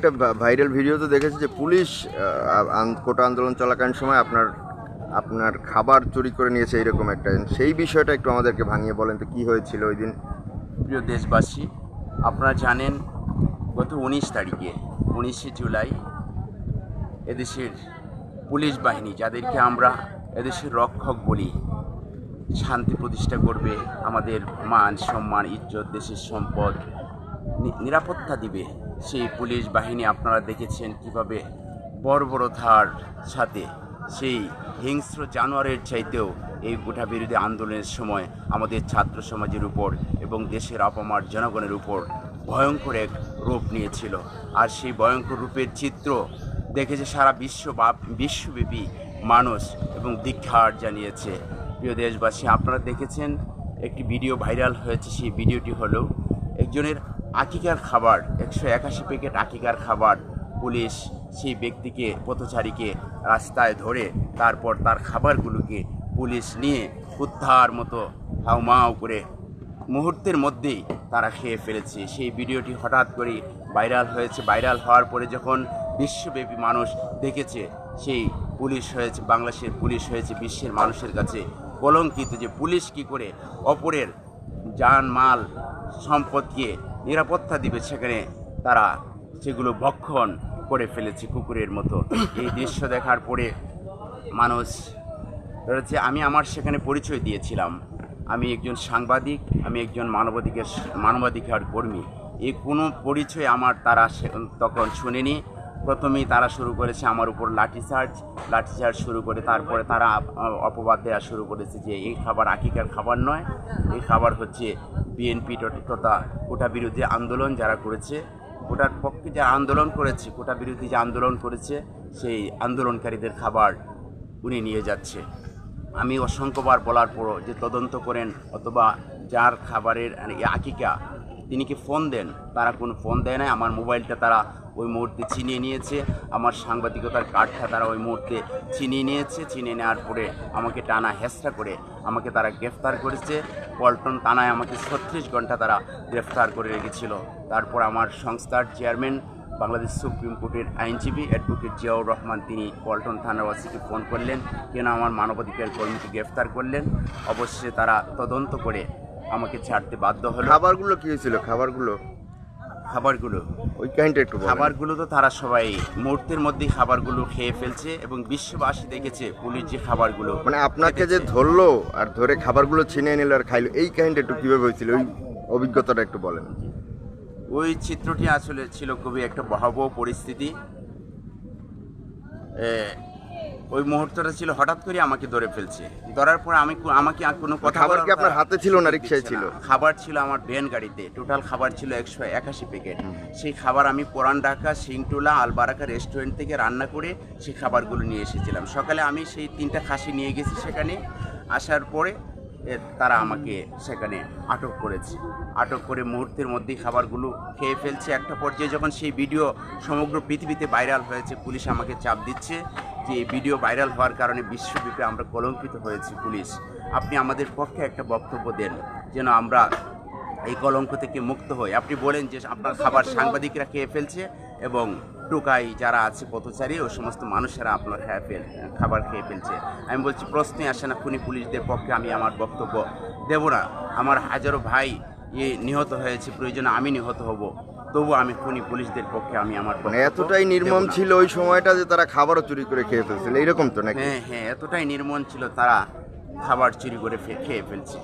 একটা viral video তো দেখেছি যে পুলিশ কোটা আন্দোলন চলাকালীন সময় আপনার আপনার খাবার চুরি করে নিয়েছে এরকম একটা। সেই বিষয়টা একটু আমাদেরকে ভাঙিয়ে বলেন তো কী হয়েছিল ওই দিন? প্রিয় দেশবাসী, আপনারা জানেন গত উনিশ তারিখে, উনিশে জুলাই এদেশের পুলিশ বাহিনী, যাদেরকে আমরা এদেশের রক্ষক বলি, শান্তি প্রতিষ্ঠা করবে, আমাদের মান সম্মান, ইজ্জত, দেশের সম্পদ নিরাপত্তা দিবে। সেই পুলিশ বাহিনী আপনারা দেখেছেন কীভাবে বর্বরতার সাথে সেই হিংস্র জানোয়ারের চাইতেও এই গোটা বিরোধী আন্দোলনের সময় আমাদের ছাত্র সমাজের উপর এবং দেশের অপমার জনগণের উপর ভয়ঙ্কর এক রূপ নিয়েছিল। আর সেই ভয়ঙ্কর রূপের চিত্র দেখেছে সারা বিশ্ব বিশ্বব্যাপী মানুষ এবং দীক্ষার জানিয়েছে। প্রিয় দেশবাসী, আপনারা দেখেছেন একটি ভিডিও ভাইরাল হয়েছে, সেই ভিডিওটি হলো একজনের আকিকার খাবার, একশো একাশি প্যাকেট আকিকার খাবার, পুলিশ সেই ব্যক্তিকে, পথচারীকে রাস্তায় ধরে তারপর তার খাবারগুলোকে পুলিশ নিয়ে উদ্ধার মতো হাউমাউ করে মুহূর্তের মধ্যেই তারা খেয়ে ফেলেছে। সেই ভিডিওটি হঠাৎ করে ভাইরাল হয়েছে। ভাইরাল হওয়ার পরে যখন বিশ্বব্যাপী মানুষ দেখেছে, সেই পুলিশ হয়েছে, বাংলাদেশের পুলিশ হয়েছে, বিশ্বের মানুষের কাছে কলঙ্কিত যে পুলিশ কি করে অপরের যান মাল সম্পদকে নিরাপত্তা দিবে সেখানে তারা। সেগুলো ভক্ষণ করে ফেলেছে কুকুরের মতো। এই দৃশ্য দেখার পরে মানুষ ধরেছে, আমি আমার সেখানে পরিচয় দিয়েছিলাম। আমি একজন সাংবাদিক, আমি একজন মানবাধিকার মানবাধিকার কর্মী। এই কোনো পরিচয় আমার তারা তখন শুনেনি। প্রথমেই তারা শুরু করেছে আমার উপর লাঠি লাঠিচার্জ লাঠিচার্জ শুরু করে তারপরে তারা অপবাদ দেওয়া শুরু করেছে যে এই খাবার আকিকার খাবার নয়। এই খাবার হচ্ছে বিএনপি তথা কোটা বিরোধী আন্দোলন যারা করেছে। কোটার পক্ষে যে আন্দোলন করেছে, কোটা বিরোধী যে আন্দোলন করেছে, সেই আন্দোলনকারীদের খাবার উনি নিয়ে যাচ্ছে। আমি অসংখ্যবার বলার পরও যে তদন্ত করেন অথবা যার খাবারের এই আকিকা, তিনি কি ফোন দেন? তারা কোনো ফোন দেয় না আমার মোবাইলটা তারা ওই মুহূর্তে ছিনিয়ে নিয়েছে। আমার সাংবাদিকতার কার্ডটা তারা ওই মুহূর্তে ছিনিয়ে নিয়েছে। ছিনিয়ে নেওয়ার পরে আমাকে টানা হেসরা করে আমাকে তারা গ্রেফতার করেছে। পল্টন থানায় আমাকে ছত্রিশ ঘণ্টা তারা গ্রেফতার করে রেখেছিল। তারপর আমার সংস্থার চেয়ারম্যান, বাংলাদেশ সুপ্রিম কোর্টের আইনজীবী অ্যাডভোকেট জিয়াউর রহমান, তিনি পল্টন থানার ওয়াসিকে ফোন করলেন, কেন আমার মানবাধিকার কর্মীকে গ্রেফতার করলেন? অবশ্যই তারা তদন্ত করে আমাকে ছাড়তে বাধ্য হলো। খাবারগুলো কী হয়েছিল? খাবারগুলো? খাবারগুলো। ওই কাহিনীটা একটু খাবারগুলো তো তারা সবাই মুহূর্তের মধ্যেই খাবারগুলো খেয়ে ফেলছে এবং বিশ্ববাসী দেখেছে পুলিশ যে খাবারগুলো মানে আপনাকে যে ধরলো আর ধরে খাবারগুলো ছিনিয়ে নিল আর খাইলো এই কাহিনীটা একটু কীভাবে হয়েছিল? ওই অভিজ্ঞতাটা একটু বলেন। ওই চিত্রটি আসলে ছিল খুবই একটা ভয়াবহ পরিস্থিতি। ওই মুহূর্তটা ছিল হঠাৎ করে আমাকে ধরে ফেলছে। ধরার পর আমি আমাকে আর কোনো কথা খাবার কি আপনার হাতে ছিল না রিক্সায় ছিল? খাবার ছিল আমার ভ্যান গাড়িতে। টোটাল খাবার ছিল একশো একাশি প্যাকেট সেই খাবার আমি পুরান ঢাকা সিংটোলা আলবারাকা রেস্টুরেন্ট থেকে রান্না করে সেই খাবারগুলো নিয়ে এসেছিলাম। সকালে আমি সেই তিনটা খাসি নিয়ে গেছি সেখানে। আসার পরে তারা আমাকে সেখানে আটক করেছে। আটক করে মুহূর্তের মধ্যেই খাবারগুলো খেয়ে ফেলছে। একটা পর্যায়ে যখন সেই ভিডিও সমগ্র পৃথিবীতে ভাইরাল হয়েছে পুলিশ আমাকে চাপ দিচ্ছে। যে এই ভিডিও ভাইরাল হওয়ার কারণে বিশ্বব্যাপী আমরা কলঙ্কিত হয়েছি পুলিশ। আপনি আমাদের পক্ষে একটা বক্তব্য দেন, যেন আমরা এই কলঙ্ক থেকে মুক্ত হই। আপনি বলেন যে আপনার খাবার সাংবাদিকরা খেয়ে ফেলছে এবং টোকাই যারা আছে, পথচারী ওই সমস্ত মানুষেরা আপনার খেয়ে ফেল, খাবার খেয়ে ফেলছে। আমি বলছি, প্রশ্নই আসে না, খুনি পুলিশদের পক্ষে আমি আমার বক্তব্য দেব না। আমার হাজারো ভাই নিহত হয়েছে প্রয়োজনে আমি নিহত হব। তবু আমি খুনি পুলিশদের পক্ষে আমি আমার মানে এতটাই নির্মম ছিল ওই সময়টা যে তারা খাবারও চুরি করে খেয়ে ফেলছিল এইরকম তো নাকি? হ্যাঁ হ্যাঁ এতটাই নির্মম ছিল তারা খাবার চুরি করে খেয়ে ফেলছে।